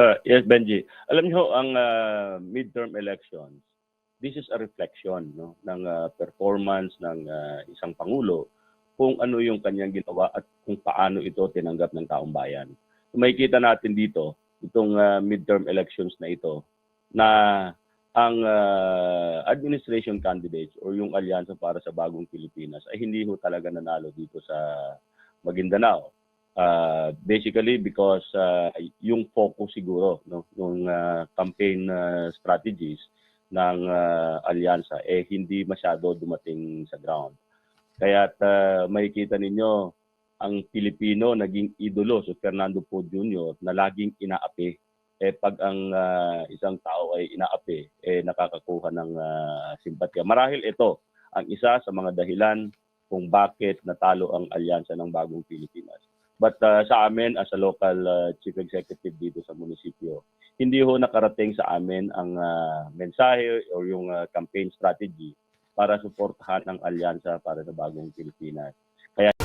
Uh, yes, Benji. Alam niyo ang uh, midterm elections, this is a reflection no ng uh, performance ng uh, isang pangulo kung ano yung kanyang ginawa at kung paano ito tinanggap ng taong bayan. So, makikita natin dito itong uh, midterm elections na ito na ang uh, administration candidates or yung alyansa para sa bagong Pilipinas ay hindi ho talaga nanalo dito sa Maguindanao. Uh, basically because uh, yung focus siguro no nung uh, campaign uh, strategies ng uh, alyansa eh hindi masyado dumating sa ground. Kaya uh, makikita ninyo ang Pilipino naging idolo si Fernando Poe Jr. na laging inaapi. Eh pag ang uh, isang tao ay inaapi, eh nakakakuha ng uh, simpatya. Marahil ito ang isa sa mga dahilan kung bakit natalo ang alyansa ng bagong Pilipinas. But uh, sa amin as a local uh, chief executive dito sa munisipyo, hindi ho nakarating sa amin ang uh, mensahe o yung uh, campaign strategy para suportahan ang alyansa para sa bagong Pilipinas. Kaya